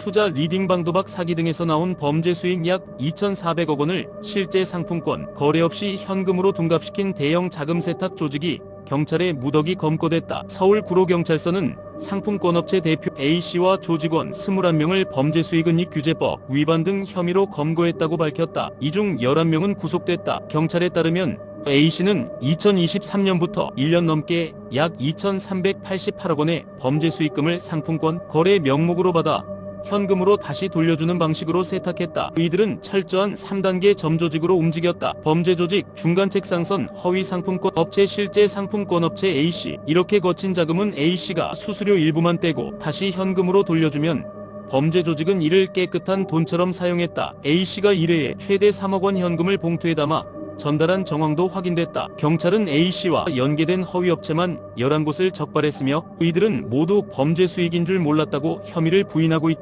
투자 리딩 방도박 사기 등에서 나온 범죄 수익 약 2,400억 원을 실제 상품권 거래 없이 현금으로 둔갑시킨 대형 자금 세탁 조직이 경찰에 무더기 검거됐다. 서울구로경찰서는 상품권 업체 대표 A씨와 조직원 21명을 범죄 수익은닉 규제법 위반 등 혐의로 검거했다고 밝혔다. 이 중 11명은 구속됐다. 경찰에 따르면 A씨는 2023년부터 1년 넘게 약 2,388억 원의 범죄 수익금을 상품권 거래 명목으로 받아 현금으로 다시 돌려주는 방식으로 세탁했다. 이들은 철저한 3단계 점조직으로 움직였다. 범죄 조직 중간 책 상선 허위 상품권 업체 실제 상품권 업체 A씨 이렇게 거친 자금은 A씨가 수수료 일부만 떼고 다시 현금으로 돌려주면 범죄 조직은 이를 깨끗한 돈처럼 사용했다. A씨가 1회에 최대 3억 원 현금을 봉투에 담아 전달한 정황도 확인됐다. 경찰은 A씨와 연계된 허위 업체만 11곳을 적발했으며 이들은 모두 범죄 수익인 줄 몰랐다고 혐의를 부인하고 있다.